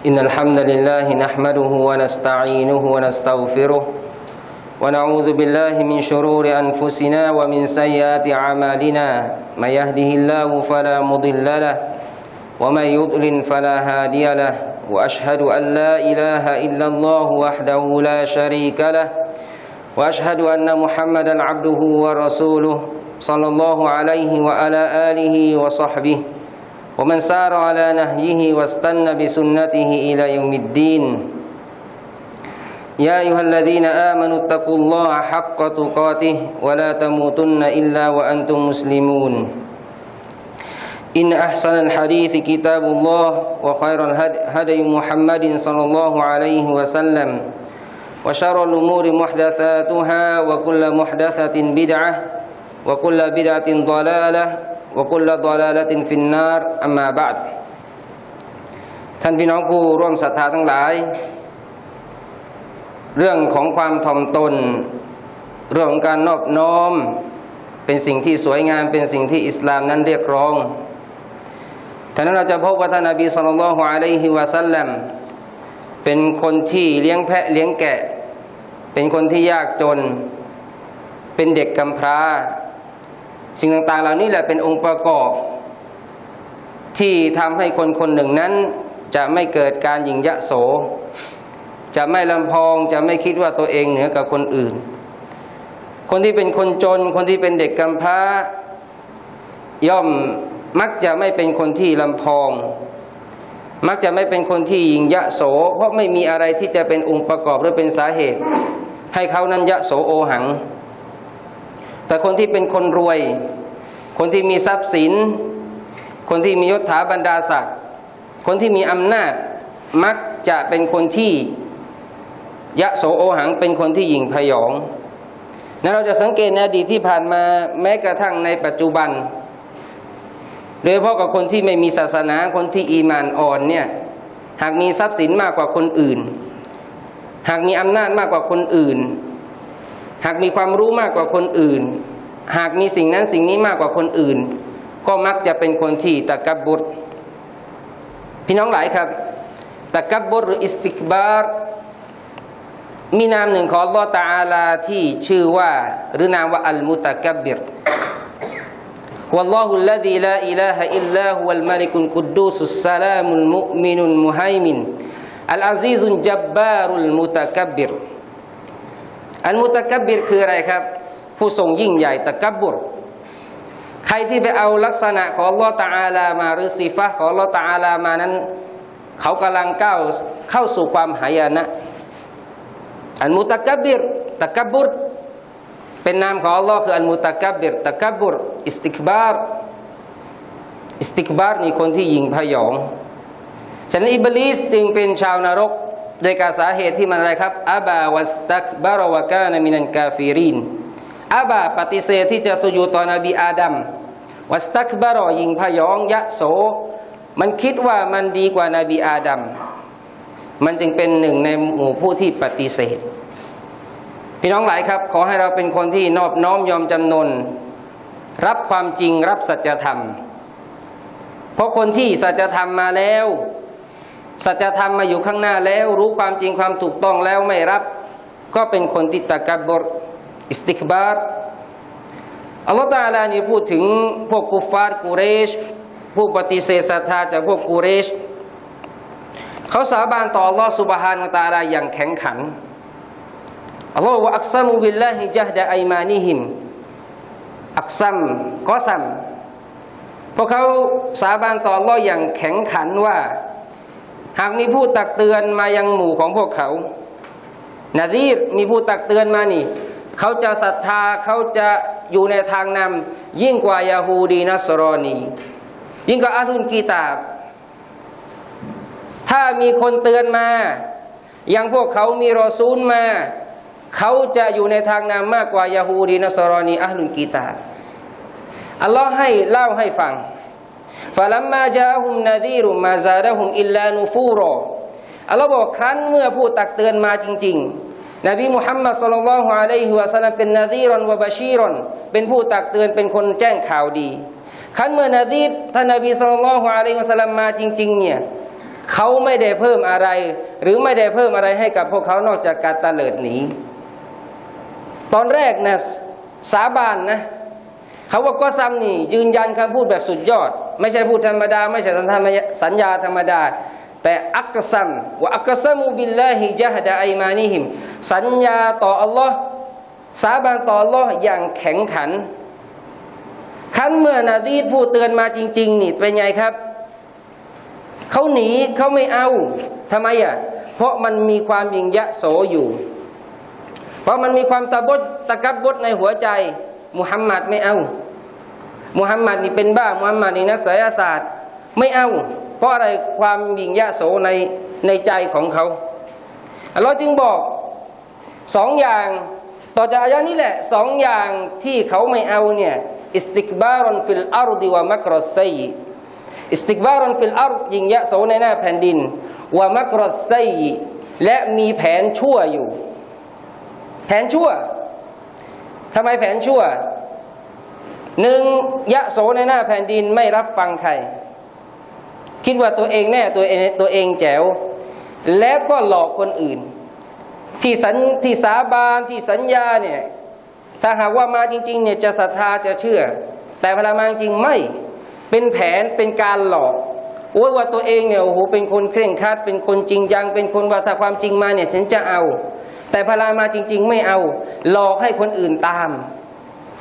إن الحمد لله نحمده ونستعينه ونستغفره ونعوذ بالله من شرور أنفسنا ومن سيئات أعمالنا. من يهده الله فلا مضل له ومن يضلل فلا هادي له. وأشهد أن لا إله إلا الله وحده لا شريك له. وأشهد أن محمدا عبده ورسوله صلى الله عليه وعلى آله وصحبه. ومن سار على نهيه واستنى بسنته إلى يوم الدين. يا أيها الذين آمنوا اتقوا الله حق تقاته ولا تموتن إلا وأنتم مسلمون. إن أحسن الحديث كتاب الله وخير الهدي محمد صلى الله عليه وسلم. وشر الأمور محدثاتها وكل محدثة بدعة وكل بدعة ضلالة وكل ضلالة في النار أما بعد ท่านพี่น้องผู้ร่วมศรัทธาทั้งหลาย เรื่องของความถ่อมตน เรื่องของการนอบน้อม เป็นสิ่งที่สวยงาม เป็นสิ่งที่อิสลามนั้นเรียกร้องท่านั้นเราจะพบว่าท่านนบีสุลต่านละฮ์อะลัยฮิวะสัลลัมเป็นคนที่เลี้ยงแพะเลี้ยงแกะ เป็นคนที่ยากจน เป็นเด็กกำพร้า สิ่งต่างๆ เหล่านี้แหละเป็นองค์ประกอบ ที่ทำให้คนคนหนึ่งนั้น จะไม่เกิดการหยิ่งยะโส จะไม่ลำพองจะไม่คิดว่าตัวเองเหนือกับคนอื่น คนที่เป็นคนจน คนที่เป็นเด็กกำพร้า ย่อมมักจะไม่เป็นคนที่ลำพอง มักจะไม่เป็นคนที่หยิ่งยะโส เพราะไม่มีอะไรที่จะเป็นองค์ประกอบหรือเป็นสาเหตุ ให้เขานั้นยะโสโอหัง แต่คนที่เป็นคนรวย คนที่มีทรัพย์สิน คนที่มียศถาบรรดาศักดิ์คนที่มีอำนาจมักจะเป็นคนที่ยะโสโอหังเป็นคนที่หยิ่งพยองนั้นเราจะสังเกตในอดีตที่ผ่านมาแม้กระทั่งในปัจจุบัน โดยเฉพาะกับคนที่ไม่มีศาสนาคนที่อีมานอ่อนเนี่ยหากมีทรัพย์สินมากกว่าคนอื่น หากมีอำนาจมากกว่าคนอื่น หากมีความรู้มากกว่าคนอื่น หากมีสิ่งนั้นสิ่งนี้มากกว่าคนอื่น ก็มักจะเป็นคนที่ตะกับบุตรพี่น้องหลายครับ ตะกับบุตรหรืออิสติกบาร์มีนามหนึ่งของลอตาลาที่ชื่อว่า หรือนามว่าอัลมุตะกับบิร والله الذي لا إله إلا هو الملك القدوس السلام المؤمن المهيمن العزيز الجبار المتكبر อันมุตะกับบิรคืออะไรครับ ผู้ทรงยิ่งใหญ่ตะกับบุรใครที่ไปเอาลักษณะของลอตาอาลามาหรือสีฟะของลอตาอาลามานั้น เขากำลังก้าวเข้าสู่ความหายนะอันมุตะกับบิรตะกับบุรเป็นนามของอัลลอฮ์คืออันมุตะกับบิรตะกับบุรอิสติกบาร์อิสติกบาร์นี่คนที่ยิงพยอง ฉะนั้นอิบลิสจึงเป็นชาวนรก โดยการสาเหตุที่มันอะไรครับอาบาวัสตักบารวะกานามินันกาฟิรินอาบาปฏิเสธที่จะสุญูต่อนบีอาดัมวัสตักบารอยิงพยองยะโส มันคิดว่ามันดีกว่านาบีอาดัมมันจึงเป็นหนึ่งในหมู่ผู้ที่ปฏิเสธ พี่น้องหลายครับ ขอให้เราเป็นคนที่นอบน้อมยอมจำนน รับความจริงรับสัจธรรม เพราะคนที่สัจธรรมมาแล้ว สัจธรรมมาอยู่ข้างหน้าแล้วรู้ความจริงความถูกต้องแล้วไม่รับ ก็เป็นคนที่ตะกับบรอิสติกบาร์อัลลอฮฺตาลานี่พูดถึงพวกกุฟาร์กูเรช ผู้ปฏิเสธศรัทธาจากพวกกูเรช เขาสาบานต่ออัลลอฮฺสุบฮานตาลาอย่างแข็งขันอัลลอฮฺว่าอักซัมุบิลลาฮิจัฮดะไอมานิฮิมอักซัมกอซัมพวกเขาสาบานต่ออัลลอฮ์อย่างแข็งขันว่า หากมีผู้ตักเตือนมายังหมู่ของพวกเขา นาซีรมีผู้ตักเตือนมานี่ เขาจะศรัทธาเขาจะอยู่ในทางนำยิ่งกว่ายาฮูดีนัสรอนียิ่งกว่าอาลุนกีตาบ ถ้ามีคนเตือนมา ยังพวกเขามีรอซูลมา เขาจะอยู่ในทางนำมากกว่ายาฮูดีนัสรอนีอัลลุนกีตาบอัลลอฮ์ให้เล่าให้ฟัง ฟาลัมมาจาฮุมนาดีรุมาซาดะฮุมอิลลานูฟูอัลลอฮ์บอกครั้นเมื่อผู้ตักเตือนมาจริง ๆ นบีมุฮัมมัดสุลลัลฮุอะลัยฮิวะสัลลัมเป็นนาดีรอนวะบาชีรอนเป็นผู้ตักเตือนเป็นคนแจ้งข่าวดีครั้นเมื่อนาดีท่านนบีสุลลัลฮุอะลัยฮิวะสัลลัมมาจริง ๆ เนี่ยเขาไม่ได้เพิ่มอะไร หรือไม่ได้เพิ่มอะไรให้กับพวกเขานอกจากการตะเลิดหนีตอนแรกนะสาบานนะ เขาว่าก็ซ้ำนี่ยืนยันคำพูดแบบสุดยอด ไม่ใช่พูดธรรมดา ไม่ใช่สัญญาธรรมดา แต่อักซัมว่าอักซัมูบิลลาฮิจฮดะไอมานิหิม สัญญาต่ออัลลอฮ์สาบานต่ออัลลอฮ์อย่างแข็งขันครั้นเมื่อนาดีดผู้เตือนมาจริง ๆ นี่เป็นไงครับเขาหนีเขาไม่เอาทำไมอะเพราะมันมีความยิงยะโสอยู่ เพราะมันมีความตะบดตะกับบดในหัวใจ มุฮัมมัดไม่เอามุฮัมมัดนี่เป็นบ้ามุฮัมมัดนี่นักไสยศาสตร์ ไม่เอา เพราะอะไรความยิงยะโสในในใจของเขาเราจึงบอกสองอย่างต่อจากอายะนี้แหละสองอย่างที่เขาไม่เอาเนี่ยอิสติกบารอนฟิลอาร์ดิวะมักรอไซอิสติกบารอนฟิลอาร์ยิงยะโสในหน้าแผ่นดินวะมักรอไซและมีแผนชั่วอยู่ แผนชั่ว ทำไมแผนชั่วหนึ่งยะโสในหน้าแผ่นดินไม่รับฟังใคร คิดว่าตัวเองแน่ตัวเองตัวเองแจ๋ว แล้วก็หลอกคนอื่น ที่สัญที่สาบานที่สัญญาเนี่ยถ้าหากว่ามาจริงๆเนี่ยจะศรัทธาจะเชื่อ แต่เวลามาจริงไม่เป็นแผนเป็นการหลอกโอ้ยว่าตัวเองเนี่ยโอ้โหเป็นคนเคร่งครัดเป็นคนจริงจัง เป็นคนว่าถ้าความจริงมาเนี่ยฉันจะเอา แต่พลามาจริง ๆ ไม่เอา หลอกให้คนอื่นตาม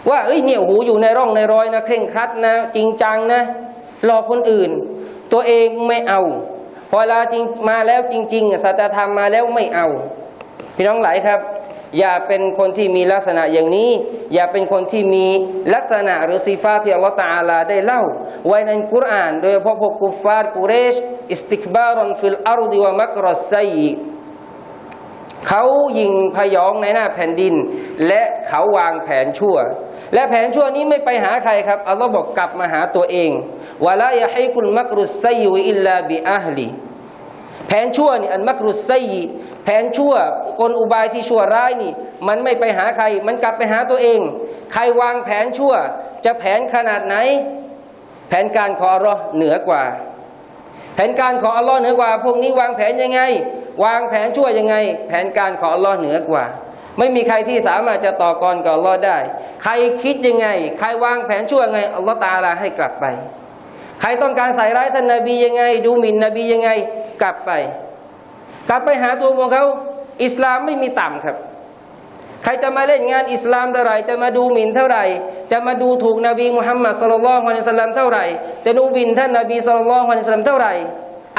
ว่าเอ้ยเนี่ยโอ้โหอยู่ในร่องในรอยนะเคร่งครัดนะ จริงจังนะ หลอกคนอื่น ตัวเองไม่เอาพอเวลาจริงมาแล้วจริงๆสัจธรรมมาแล้วไม่เอา พี่น้องหลายครับ อย่าเป็นคนที่มีลักษณะอย่างนี้ อย่าเป็นคนที่มีลักษณะหรือซีฟาที่อัลลอฮฺตาอาลาได้เล่า ไว้ในกุรอาน โดยเฉพาะพวกกุฟาร์กุเรชอิสติกบารอนฟิลอารุดิวะมักรอสไซ เขายิงพยองในหน้าแผ่นดิน และเขาวางแผนชั่ว และแผนชั่วนี้ไม่ไปหาใครครับอัลลอฮ์บอกกลับมาหาตัวเองวะลายะให้กุลมักรุสไซยุอิลลาบิอัฮลีแผนชั่วนี่อันมักรุสไซยแผนชั่วกลอุบายที่ชั่วร้ายนี่ มันไม่ไปหาใคร มันกลับไปหาตัวเอง ใครวางแผนชั่ว จะแผนขนาดไหน แผนการของอัลลอฮ์เหนือกว่า ผนการของอัลลอฮ์เหนือกว่า พวกนี้วางแผนยังไง วางแผนชั่วยังไง แผนการของอัลลอฮ์เหนือกว่า ไม่มีใครที่สามารถจะต่อกรกับอัลลอฮ์ได้ ใครคิดยังไง ใครวางแผนชั่วยังไงอัลลอฮ์ตาลาให้กลับไป ใครต้องการใส่ร้ายท่านนาบียังไง ดูหมิ่นนบียังไง กลับไป กลับไปหาตัวของเขาอิสลามไม่มีต่ำครับ ใครจะมาเล่นงานอิสลามเท่าไหร่ จะมาดูหมิ่นเท่าไหร่ จะมาดูถูกนบีมุฮัมมัดสุลลัลฮวานิสลัมเท่าไหร่ จะดูหมิ่นท่านนบีสุลลัลฮวานิสลัมเท่าไหร่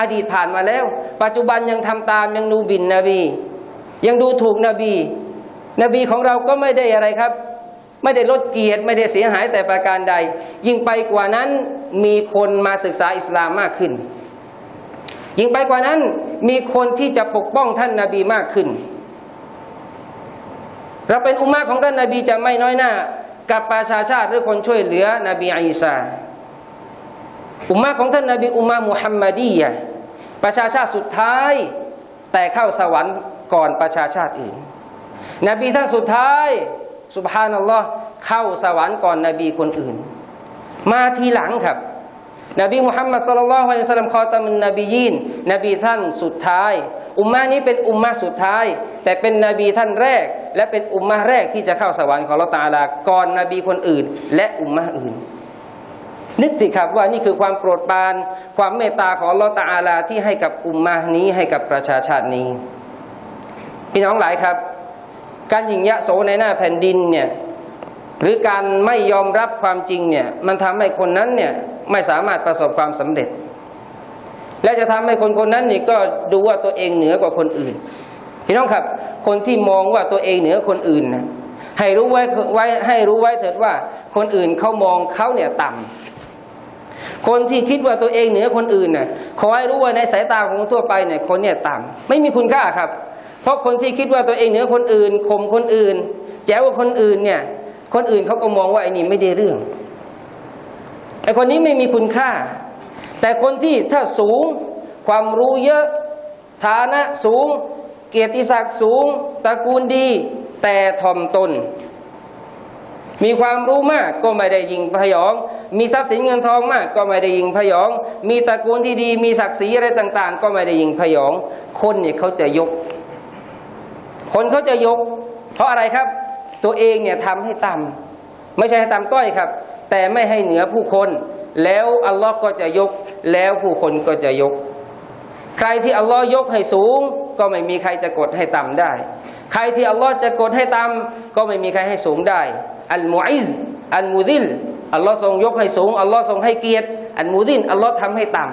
อดีตผ่านมาแล้ว ปัจจุบันยังทำตามยังดูบินนบี ยังดูถูกนบี นบีของเราก็ไม่ได้อะไรครับ ไม่ได้ลดเกียรติไม่ได้เสียหายแต่ประการใด ยิ่งไปกว่านั้นมีคนมาศึกษาอิสลามมากขึ้น ยิ่งไปกว่านั้นมีคนที่จะปกป้องท่านนาบีมากขึ้น เราเป็นอุมมะของท่านนาบีจะไม่น้อยหน้า กับประชาชาติหรือคนช่วยเหลือนบีอีสาอุมมะของท่านนาบีอุมมะมุฮัมมัดียะประชาชาติสุดท้าย แต่เข้าสวรรค์ก่อนประชาชาติอื่น นบีท่านสุดท้ายสุบฮานัลลอฮ์เข้าสวรรค์ก่อนนบีคนอื่น มาทีหลังครับ นบีมุฮัมมัดสุลลัลฮุอะลัยฮิวะสัลลัมคอตามุนนบียีนนบีท่านสุดท้าย อุมมานี้เป็นอุมมาสุดท้าย แต่เป็นนบีท่านแรก และเป็นอุมมาแรกที่จะเข้าสวรรค์ของเราตาลาก่อนนบีคนอื่น และอุมมาอื่น นึกสิครับว่านี่คือความโปรดปราน ความเมตตาของเราตาลาที่ให้กับอุมมานี้ให้กับประชาชาตินี้พี่น้องหลายครับ การยิงยะโสในหน้าแผ่นดินเนี่ยหรือการไม่ยอมรับความจริงเนี่ยมันทำให้คนนั้นเนี่ยไม่สามารถประสบความสำเร็จ และจะทำให้คนคนนั้นนี่ก็ดูว่าตัวเองเหนือกว่าคนอื่น พี่น้องครับ คนที่มองว่าตัวเองเหนือคนอื่นนะให้รู้ไว้ไว้ให้รู้ไว้เถิดว่าคนอื่นเขามองเขาเนี่ยต่ำคนที่คิดว่าตัวเองเหนือคนอื่นน่ะขอให้รู้ว่าในสายตาของทั่วไปเนี่ยคนเนี่ยต่ำไม่มีคุณค่าครับ เพราะคนที่คิดว่าตัวเองเหนือคนอื่นข่มคนอื่น แจ๋วกว่าคนอื่นเนี่ยคนอื่นเขาก็มองว่าไอ้นี่ไม่ได้เรื่องไอ้คนนี้ไม่มีคุณค่า แต่คนที่ถ้าสูงความรู้เยอะฐานะสูง เกียรติศักดิ์สูงตระกูลดี แต่ทอมตน มีความรู้มากก็ไม่ได้ยิงพยอง มีทรัพย์สินเงินทองมากก็ไม่ได้ยิงพยอง มีตระกูลที่ดี มีศักดิ์ศรีอะไรต่าง ๆ ก็ไม่ได้ยิงพยอง คนเนี่ยเขาจะยก คนเขาจะยก เพราะอะไรครับ ตัวเองเนี่ยทำให้ต่ำไม่ใช่ให้ต่ำต้อยครับ แต่ไม่ให้เหนือผู้คน แล้วอัลลอฮ์ก็จะยก แล้วผู้คนก็จะยก ใครที่อัลลอฮ์ยกให้สูง ก็ไม่มีใครจะกดให้ต่ำได้ ใครที่อัลลอฮ์จะกดให้ต่ำก็ไม่มีใครให้สูงได้ อัลมุอิซอัลมุดิลอัลลอฮ์ทรงยกให้สูงอัลลอฮ์ทรงให้เกียรติอัลมุดินอัลลอฮ์ทำให้ต่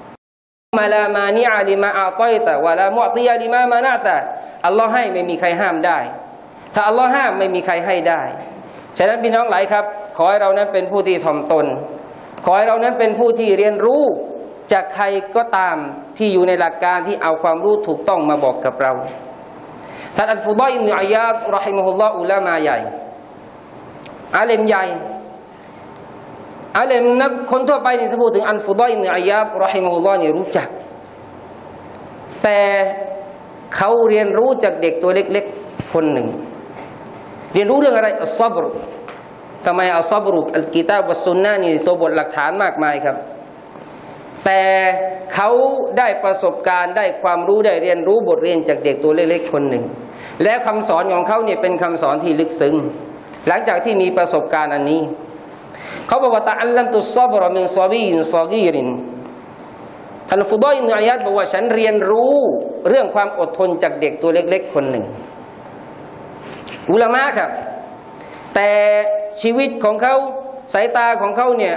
ำมาลามานิอาลิมาอาต้อยแตะวะลามุอติยาลิมามานาแตะอัลลอฮ์ให้ไม่มีใครห้ามได้ ถ้าอัลลอฮ์ห้ามไม่มีใครให้ได้ ฉะนั้นพี่น้องหลายครับ ขอให้เรานั้นเป็นผู้ที่ถ่อมตน ขอให้เรานั้นเป็นผู้ที่เรียนรู้จากใครก็ตามที่อยู่ในหลักการที่เอาความรู้ถูกต้องมาบอกกับเราท่านอัลฟุดอยอิบนุอัยาดรอฮิมะฮุลลอฮ์อุลามาใหญ่อาเลมใหญ่อาเลมนักคนทั่วไปนี่ถ้าพูดถึงอัลฟุดอยอิบนุอัยาดรอฮิมะฮุลลอฮ์นี่รู้จัก แต่เขาเรียนรู้จากเด็กตัวเล็ก ๆ คนหนึ่ง เรียนรู้เรื่องอะไรอัลซับรุ ทำไมเอัลซับรุอัลกิตาบวัสซุนนะนี่ตัวบทหลักฐานมากมายครับ แต่เขาได้ประสบการณ์ได้ความรู้ได้เรียนรู้บทเรียนจากเด็กตัวเล็กๆคนหนึ่ง และคำสอนของเขาเนี่ยเป็นคำสอนที่ลึกซึ้งหลังจากที่มีประสบการณ์อันนี้ เขาบอกว่าตะอัลลัมตุซับรมินซอบีนซอกีรินอันฟุดอยอินอัยยัดบอกว่าฉันเรียนรู้เรื่องความอดทนจากเด็กตัวเล็ก ๆ คนหนึ่งอุลามะครับ แต่ ชีวิตของเขาสายตาของเขาเนี่ย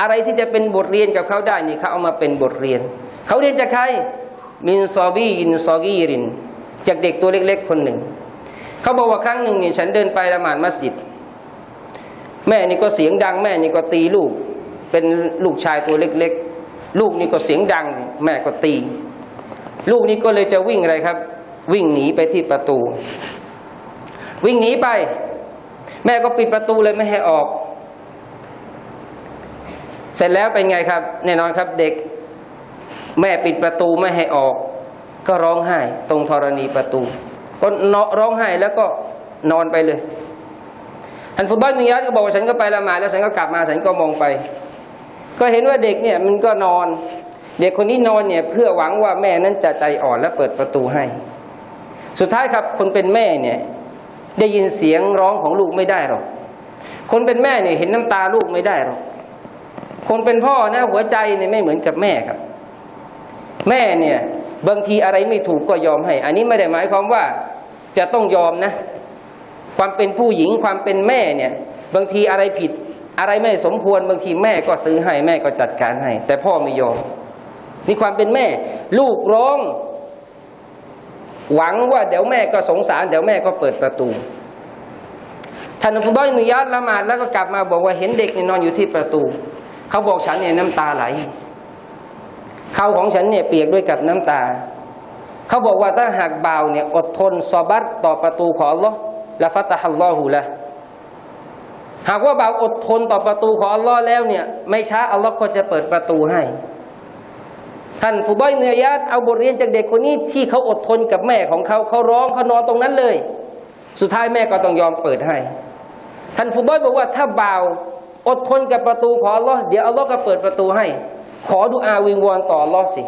อะไรที่จะเป็นบทเรียนกับเขาได้นี่เขาเอามาเป็นบทเรียน เขาเรียนจากใครมินซอบีอินซอกีริน จากเด็กตัวเล็กๆคนหนึ่ง เขาบอกว่าครั้งหนึ่งเนี่ยฉันเดินไปละหมาดมัสยิด แม่นี่ก็เสียงดัง แม่นี่ก็ตีลูก เป็นลูกชายตัวเล็กๆ ลูกนี่ก็เสียงดัง แม่ก็ตี ลูกนี่ก็เลยจะวิ่งอะไรครับ วิ่งหนีไปที่ประตู วิ่งหนีไป แม่ก็ปิดประตูเลยไม่ให้ออก เสร็จแล้วเป็นไงครับ แน่นอนครับเด็ก แม่ปิดประตูไม่ให้ออก ก็ร้องไห้ตรงธรณีประตูก็นร้องไห้แล้วก็นอนไปเลยท่านฟุตบอลมียัดก็บอกว่าฉันก็ไปละหมาดแล้วฉันก็กลับมาฉันก็มองไป ก็เห็นว่าเด็กเนี่ยมันก็นอน เด็กคนนี้นอนเนี่ยเพื่อหวังว่าแม่นั้นจะใจอ่อนและเปิดประตูให้ สุดท้ายครับคนเป็นแม่เนี่ย ได้ยินเสียงร้องของลูกไม่ได้หรอก คนเป็นแม่เนี่ยเห็นน้ำตาลูกไม่ได้หรอก คนเป็นพ่อนะหัวใจเนี่ยไม่เหมือนกับแม่ครับ แม่เนี่ยบางทีอะไรไม่ถูกก็ยอมให้ อันนี้ไม่ได้หมายความว่าจะต้องยอมนะ ความเป็นผู้หญิงความเป็นแม่เนี่ย บางทีอะไรผิดอะไรไม่สมควรบางทีแม่ก็ซื้อให้แม่ก็จัดการให้ แต่พ่อไม่ยอมนี่ความเป็นแม่ ลูกร้อง หวังว่าเดี๋ยวแม่ก็สงสาร เดี๋ยวแม่ก็เปิดประตูท่านฟุดอยนุญาตละหมาดแล้วก็กลับมาบอกว่าเห็นเด็กเนี่ยนอนอยู่ที่ประตู เขาบอกฉันเนี่ยน้ำตาไหลเขาของฉันเนี่ยเปียกด้วยกับน้ำตา เขาบอกว่าถ้าหากบ่าวเนี่ยอดทนซอบัตต่อประตูของอัลลอฮ์ละฟัตฮัลลอฮูละหากว่าบ่าวอดทนต่อประตูของอัลลอฮ์แล้วเนี่ย ไม่ช้าอัลลอฮ์ก็จะเปิดประตูให้ ท่านฟุดอยเนือยาตเอาบทเรียนจากเด็กคนนี้ที่เขาอดทนกับแม่ของเขาเขาร้องเขานอนตรงนั้นเลย สุดท้ายแม่ก็ต้องยอมเปิดให้ ท่านฟุดอยบอกว่าถ้าบ่าวอดทนกับประตูของอัลลอฮ์เดี๋ยวอัลลอฮ์ก็เปิดประตูให้ ขอดูอาวิงวอนต่ออัลลอฮ์สิ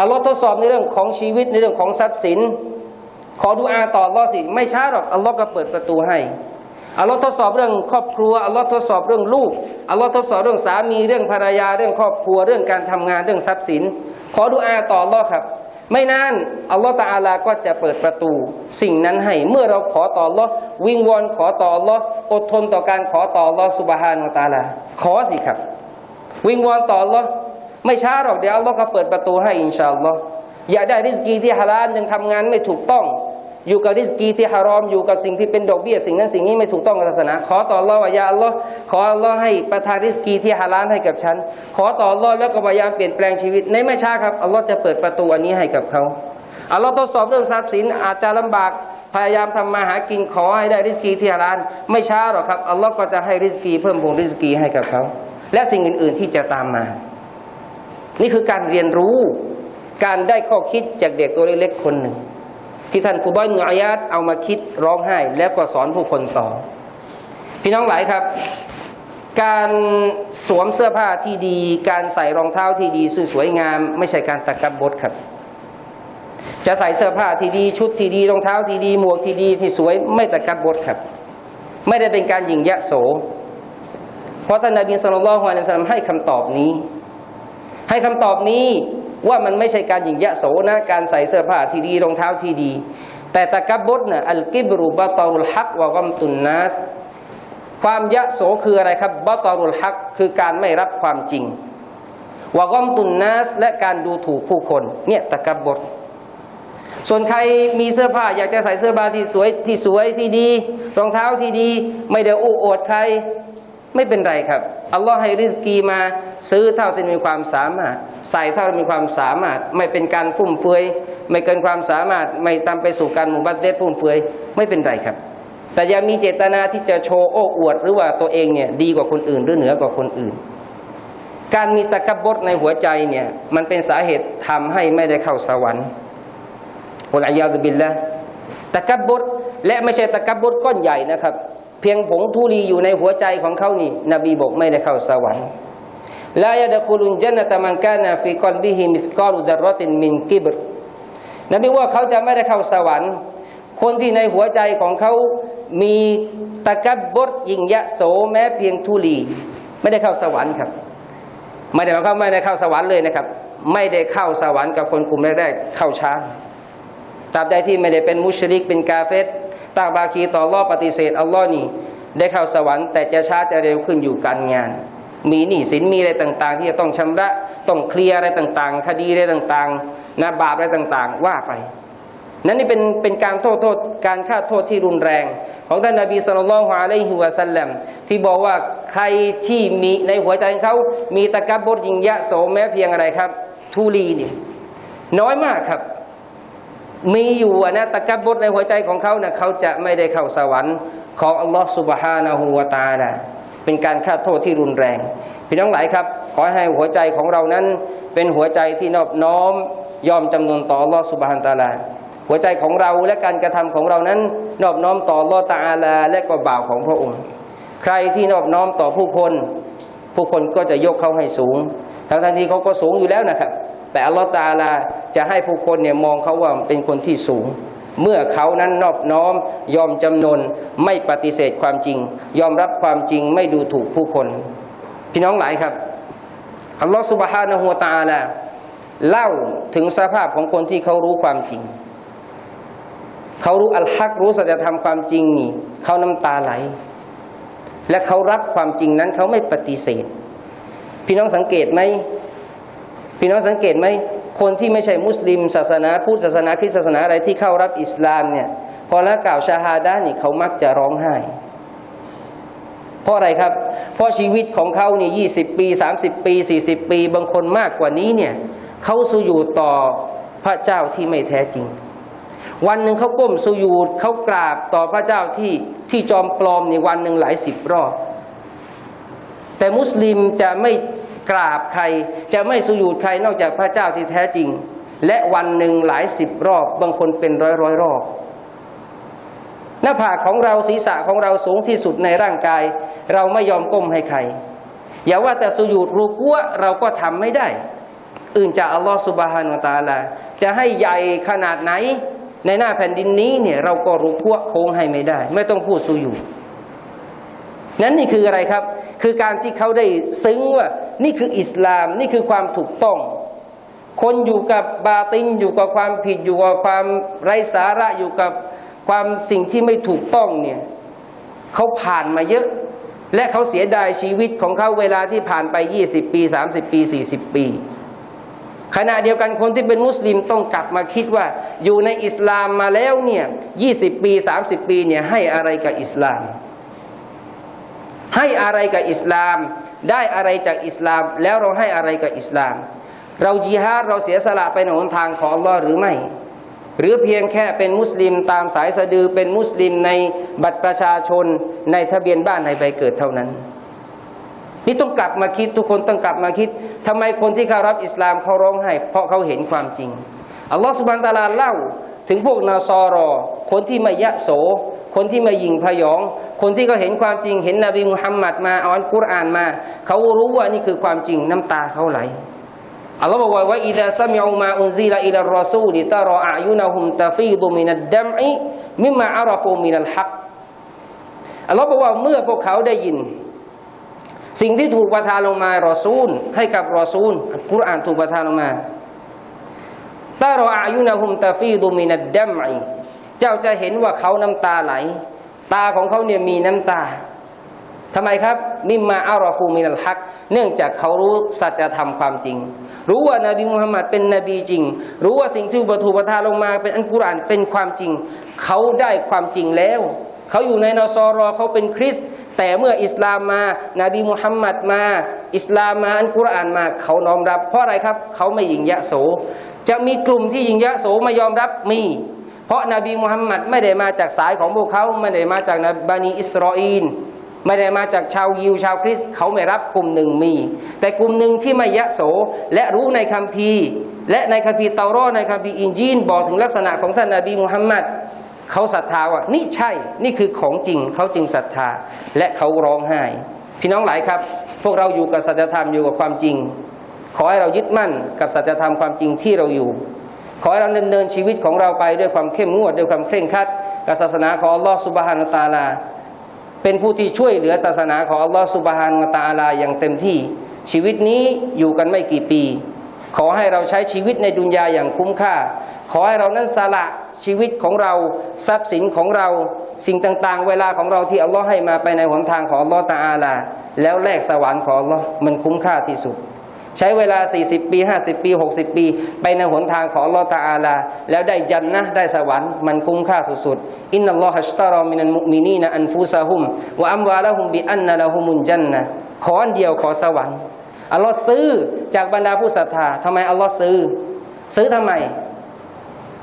อัลลอฮ์ทดสอบในเรื่องของชีวิตในเรื่องของทรัพย์สิน ขอดูอาต่ออัลลอฮ์สิ ไม่ช้าหรอกอัลลอฮ์ก็เปิดประตูให้ อัลลอฮ์ทดสอบเรื่องครอบครัวอัลลอฮ์ทดสอบเรื่องลูกอัลลอฮ์ทดสอบเรื่องสามีเรื่องภรรยาเรื่องครอบครัวเรื่องการทำงานเรื่องทรัพย์สิน ขอดูอาต่ออัลลอฮ์ครับ ไม่นานอัลลอฮ์ตาอาลาก็จะเปิดประตู สิ่งนั้นให้เมื่อเราขอต่ออัลลอฮ์วิงวอนขอต่ออัลลอฮ์อดทนต่อการขอต่ออัลลอฮ์สุบฮานุตาลา ขอสิครับ วิงวอนต่ออัลลอฮ์ไม่ช้าหรอกเดี๋ยวอัลลอฮ์ก็เปิดประตูให้อินชาอัลลอฮ์อยากได้ริสกีที่ฮาลาลยังทำงานไม่ถูกต้อง อยู่กับริสกีที่ฮารอมอยู่กับสิ่งที่เป็นดอกเบี้ยสิ่งนั้นสิ่งนี้ไม่ถูกต้องกับศาสนา ขอต่ออัลลอฮ์ว่ายาอัลลอฮ์ขออัลลอฮ์ให้ประทานริสกีที่ฮาลาลให้กับฉัน ขอต่ออัลลอฮ์แล้วก็พยายามเปลี่ยนแปลงชีวิตในไม่ช้าครับอัลลอฮ์จะเปิดประตูอันนี้ให้กับเขาอัลลอฮ์ทดสอบเรื่องทรัพย์สินอาจจะลำบากพยายามทำมาหากินขอให้ได้ริสกีที่ฮาลาลไม่ช้าหรอกครับอัลลอฮ์ก็จะให้ริสกีเพิ่มพูนริสกีให้กับเขาและสิ่งอื่น ๆที่จะตามมา นี่คือการเรียนรู้การได้ข้อคิดจากเด็กตัวเล็กๆคนหนึ่ง ที่ท่านฟูบอยนุอายาตเอามาคิดร้องไห้ แล้วก็สอนผู้คนต่อ พี่น้องหลายครับ การสวมเสื้อผ้าที่ดี การใส่รองเท้าที่ดีสวยงาม ไม่ใช่การตะกับบดครับ จะใส่เสื้อผ้าที่ดีชุดที่ดีรองเท้าที่ดีหมวกที่ดีที่สวยไม่ตะกับบดครับ ไม่ได้เป็นการหยิ่งยะโส เพราะท่านนบีสุลต่านละฮ์อะลัยฮิวะซัลลัมให้คำตอบนี้ ให้คำตอบนี้ ว่ามันไม่ใช่การหยิ่งยะโสนะ การใส่เสื้อผ้าที่ดีรองเท้าที่ดี แต่ตะกับบดนะอัลกิบรุบะตอรุลฮักวะกัมตุนนัสความยะโสคืออะไรครับบะตอรุลฮักคือการไม่รับความจริงวะกัมตุนนัสและการดูถูกผู้คน เนี่ยตะกับบดส่วนใครมีเสื้อผ้าอยากจะใส่เสื้อผ้าที่สวยที่สวยที่ดี รองเท้าที่ดี ไม่ได้อู้อวดใคร ไม่เป็นไรครับอัลลอฮ์ให้ริสกีมาซื้อเท่าที่มีความสามารถ ใส่เท่าที่มีความสามารถ ไม่เป็นการฟุ่มเฟือยไม่เกินความสามารถ ไม่ตามไปสู่การมุบัตเดฟุ่มเฟือยไม่เป็นไรครับ แต่อย่ามีเจตนาที่จะโชว์โอ้อวด หรือว่าตัวเองเนี่ยดีกว่าคนอื่น หรือเหนือกว่าคนอื่น การมีตะกบบดในหัวใจเนี่ยมันเป็นสาเหตุทำให้ไม่ได้เข้าสวรรค์อุลัยยาตุบิลละตะกบบดและไม่ใช่ตะกบบดก้อนใหญ่นะครับ เพียงผงทุลีอยู่ในหัวใจของเขานี่ นบีบอกไม่ได้เข้าสวรรค์ลายะดะคุลุนจันนตะมันกานาฟิกอลบิฮิมิสกอลุดารรตินมินกิบรนบีว่าเขาจะไม่ได้เข้าสวรรค์ คนที่ในหัวใจของเขามีตะกับบดยิงยะโสแม้เพียงทุลีไม่ได้เข้าสวรรค์ครับ ไม่ได้หมายความไม่ได้เข้าสวรรค์เลยนะครับ ไม่ได้เข้าสวรรค์กับคนกลุ่มแรกๆเข้าช้าตราบใดที่ไม่ได้เป็นมุชริกเป็นกาเฟต ตั้งบาคีต่ออัลลอฮ์ปฏิเสธอัลลอฮ์นี่ได้เข้าสวรรค์แต่จะช้าจะเร็วขึ้นอยู่การงาน มีหนี้สินมีอะไรต่าง ๆ ที่จะต้องชำระต้องเคลียร์อะไรต่างๆ คดีอะไรต่างๆนะบาปอะไรต่างๆ ว่าไป นั่นนี่เป็นเป็นการโทษโทษการฆ่าโทษที่รุนแรง ของท่านนบีสุลต่านฮะลัยฮิวะสัลลัมที่บอกว่าใครที่มีในหัวใจเขามีตะกับบดยิงยะโสแม้เพียงอะไรครับ ทุลีนี่น้อยมากครับ มีอยู่นะตะกับบดในหัวใจของเขานะเขาจะไม่ได้เข้าสวรรค์ของอัลลอฮ์สุบฮานะฮูวะตาละเป็นการฆ่าโทษที่รุนแรง พี่น้องหลายครับ ขอให้หัวใจของเรานั้น เป็นหัวใจที่นอบน้อมยอมจำนนต่ออัลลอฮ์สุบฮานตาลาหัวใจของเราและการกระทำของเรานั้น นอบน้อมต่อลอตะอาลาและก็บ่าวของพระองค์ ใครที่นอบน้อมต่อผู้คน ผู้คนก็จะยกเขาให้สูงทั้งทันที่เขาก็สูงอยู่แล้วนะครับ แต่อัลลอฮ์ตาลาจะให้ผู้คนเนี่ยมองเขาว่าเป็นคนที่สูง เมื่อเขานั้นนอบน้อม ยอมจำนนไม่ปฏิเสธความจริง ยอมรับความจริงไม่ดูถูกผู้คน พี่น้องหลายครับอัลลอฮ์สุบฮานะฮูตาลาเล่าถึงสภาพของคนที่เขารู้ความจริง เขารู้อัลฮักรู้สัจธรรมความจริงนี่เขาน้ำตาไหล และเขารับความจริงนั้นเขาไม่ปฏิเสธ พี่น้องสังเกตไหม พี่น้องสังเกตไหมคนที่ไม่ใช่มุสลิม ศาสนาพุทธศาสนาคริสต์ศาสนาอะไรที่เข้ารับอิสลามเนี่ยพอละกล่าวชาฮาดานี่เขามักจะร้องไห้ เพราะอะไรครับ เพราะชีวิตของเขานี่ยี่สิบปีสามสิบปีสี่สิบปี บางคนมากกว่านี้เนี่ยเขาสุญูดต่อพระเจ้าที่ไม่แท้จริง วันหนึ่งเขาก้มสุญูดเขากราบต่อพระเจ้าที่ที่จอมปลอมในวันหนึ่งหลายสิบรอบแต่มุสลิมจะไม่ กราบใครจะไม่สุญูดใครนอกจากพระเจ้าที่แท้จริง และวันหนึ่งหลายสิบรอบ บางคนเป็นร้อยร้อยรอบหน้าผากของเราศีรษะของเราสูงที่สุดในร่างกาย เราไม่ยอมก้มให้ใคร อย่าว่าแต่สุญูดรูกัวเราก็ทำไม่ได้ อื่นจากอัลลอฮฺสุบฮานาตาลาจะให้ใหญ่ขนาดไหน ในหน้าแผ่นดินนี้เนี่ยเราก็รูกัวโค้งให้ไม่ได้ ไม่ต้องพูดสุญูด นั้นนี่คืออะไรครับ คือการที่เขาได้ซึ้งว่านี่คืออิสลามนี่คือความถูกต้อง คนอยู่กับบาตินอยู่กับความผิดอยู่กับความไร้สาระอยู่กับความสิ่งที่ไม่ถูกต้องเนี่ยเขาผ่านมาเยอะ และเขาเสียดายชีวิตของเขาเวลาที่ผ่านไป 20 ปี 30 ปี 40 ปี ขณะเดียวกันคนที่เป็นมุสลิมต้องกลับมาคิดว่า อยู่ในอิสลามมาแล้วเนี่ย20 ปี 30 ปีเนี่ยให้อะไรกับอิสลาม ให้อะไรกับอิสลาม ได้อะไรจากอิสลาม แล้วเราให้อะไรกับอิสลาม เราจิฮาดเราเสียสละไปในหนทางของอัลลอฮ์หรือไม่ หรือเพียงแค่เป็นมุสลิมตามสายสะดือเป็นมุสลิมในบัตรประชาชนในทะเบียนบ้านในใบเกิดเท่านั้น นี่ต้องกลับมาคิดทุกคนต้องกลับมาคิดทำไมคนที่เข้ารับอิสลามเขาร้องไห้เพราะเขาเห็นความจริงอัลลอฮฺสุบานตะลาเล่า ถึงพวกนาซอรอ คนที่ไม่ยะโส คนที่ไม่ยิงพยอง คนที่เขาเห็นความจริงเห็นนบีมุฮัมมัดมาเอาอัลกุรอานมา เขารู้ว่านี่คือความจริงน้ำตาเขาไหลอัลลอฮ์บอกว่าว่าอิดะซามิอูมาอุนซิลาอิลารอซูลิตารออายุนะฮุมตะฟีดุมินัดดัมอิมิมาอาราฟูมินัลฮักอัลลอฮ์บอกว่าเมื่อพวกเขาได้ยิน สิ่งที่ถูกประทานลงมารอซูล ให้กับรอซูลอัลกุรอานถูกประทานลงมา ตารออายุนะฮุมตะฟีดุมินัดดัมอิเจ้าจะเห็นว่าเขาน้ำตาไหล ตาของเขาเนี่ยมีน้ำตาทำไมครับ มิมมาอารอฟูมินัลฮัก เนื่องจากเขารู้สัจธรรมความจริง รู้ว่านบีมุฮัมมัดเป็นนบีจริง รู้ว่าสิ่งที่ประทูประทานลงมาเป็นอันกุรอานเป็นความจริง เขาได้ความจริงแล้ว เขาอยู่ในนอซอรอเขาเป็นคริสต์ แต่เมื่ออิสลามมานาบีมุฮัมมัดมา อิสลามมาอันกุรอานมา เขาน้อมรับ เพราะอะไรครับเขาไม่ยิงยะโส จะมีกลุ่มที่ยิงยะโสไม่ยอมรับมี เพราะนาบีมุฮัมมัดไม่ได้มาจากสายของพวกเขาไม่ได้มาจากนบานีอิสราเอลไม่ได้มาจากชาวยิวชาวคริสต์เขาไม่รับกลุ่มหนึ่งมี แต่กลุ่มหนึ่งที่ไม่ยะโสและรู้ในคัมภีร์ และในคัมภีร์เตารอในคัมภีร์อินจีนบอกถึงลักษณะของท่านนบีมุฮัมมัด เขาศรัทธาว่านี่ใช่นี่คือของจริงเขาจึงศรัทธาและเขาร้องไห้ พี่น้องหลายครับ พวกเราอยู่กับสัจธรรมอยู่กับความจริง ขอให้เรายึดมั่นกับสัจธรรมความจริงที่เราอยู่ ขอให้เราดำเนินชีวิตของเราไปด้วยความเข้มงวดด้วยความเคร่งครัดกับศาสนาของอัลลอฮฺสุบฮานาตะอาลา เป็นผู้ที่ช่วยเหลือศาสนาของอัลลอฮฺสุบฮานวะตาลาอย่างเต็มที่ชีวิตนี้อยู่กันไม่กี่ปี ขอให้เราใช้ชีวิตในดุนยาอย่างคุ้มค่า ขอให้เรานั้นสละ ชีวิตของเราทรัพย์สินของเราสิ่งต่างๆ เวลาของเราที่อัลลอฮ์ให้มาไปในหนทางของอัลลอฮ์ตะอาลา แล้วแลกสวรรค์ของอัลลอฮ์มันคุ้มค่าที่สุด ใช้เวลา 40 ปี 50 ปี 60 ปี ไปในหนทางของอัลลอฮ์ตะอาลา แล้วได้จันนะได้สวรรค์มันคุ้มค่าสุดๆอินนัลลอฮะอัชตารอมินัลมุมินีนอันฟุซะฮุมวะอัมวาละฮุมบิอันนะละฮุมุนจันนะขออันเดียวขอสวรรค์อัลลอฮ์ซื้อจากบรรดาผู้ศรัทธาทำไมอัลลอฮ์ซื้อ ซื้อทำไม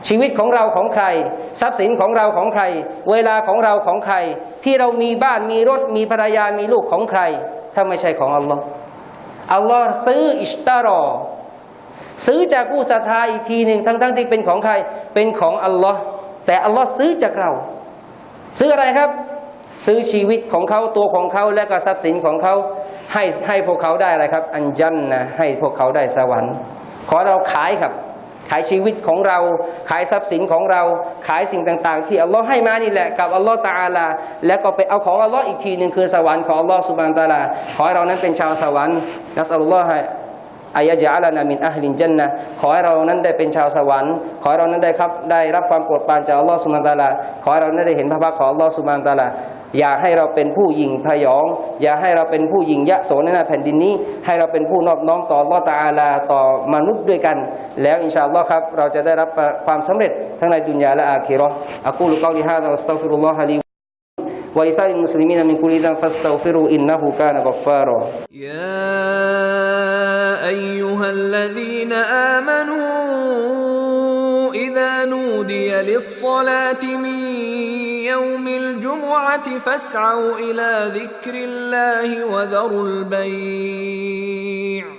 ชีวิตของเราของใคร ทรัพย์สินของเราของใคร เวลาของเราของใคร ที่เรามีบ้านมีรถมีภรรยามีลูกของใคร ถ้าไม่ใช่ของอัลลอฮ์อัลลอฮ์ซื้ออิสตารอ ซื้อจากผู้ศรัทธาอีกทีหนึ่งทั้งๆที่เป็นของใครเป็นของอัลลอฮ์แต่อัลลอฮ์ซื้อจากเรา ซื้ออะไรครับ ซื้อชีวิตของเขาตัวของเขาและก็ทรัพย์สินของเขาให้ให้พวกเขาได้อะไรครับ อันจันนะให้พวกเขาได้สวรรค์ ขอเราขายครับ ขายชีวิตของเรา ขายทรัพย์สินของเรา ขายสิ่งต่าง ๆ ที่อัลลอฮ์ให้มานี่แหละกับอัลลอฮ์ตาอาลา แล้วก็ไปเอาของอัลลอฮ์อีกทีหนึ่งคือสวรรค์ของอัลลอฮ์สุบานตาลา ขอให้เรานั้นเป็นชาวสวรรค์นัสอัลลอฮ์ให้อายะจาลานามินอัลลินจันนะขอให้เรานั้นได้เป็นชาวสวรรค์ ขอให้เรานั้นได้ครับได้รับความโปรดปรานจากอัลลอฮ์สุบานตาลา ขอให้เรานั้นได้เห็นพระพักของอัลลอฮ์สุบานตาลา อย่าให้เราเป็นผู้หยิ่งพยอง อย่าให้เราเป็นผู้หยิ่งยะโสในหน้าแผ่นดินนี้ ให้เราเป็นผู้นอบน้อมต่ออัลลอฮ์ตะอาลาต่อมนุษย์ด้วยกัน แล้วอินชาอัลลอฮ์ครับเราจะได้รับความสำเร็จทั้งในดุนยาและอาคิเราะห์อะกูลุกอลิฮาซาอัสตัฆฟิรุลลอฮะลี ولسائر المسلمين من كل ذنب فاستغفروا إنه كان غفارا يا ايها الذين امنوا اذا نودي للصلاه من يوم الجمعة فاسعوا إلى ذكر الله وذروا البيع.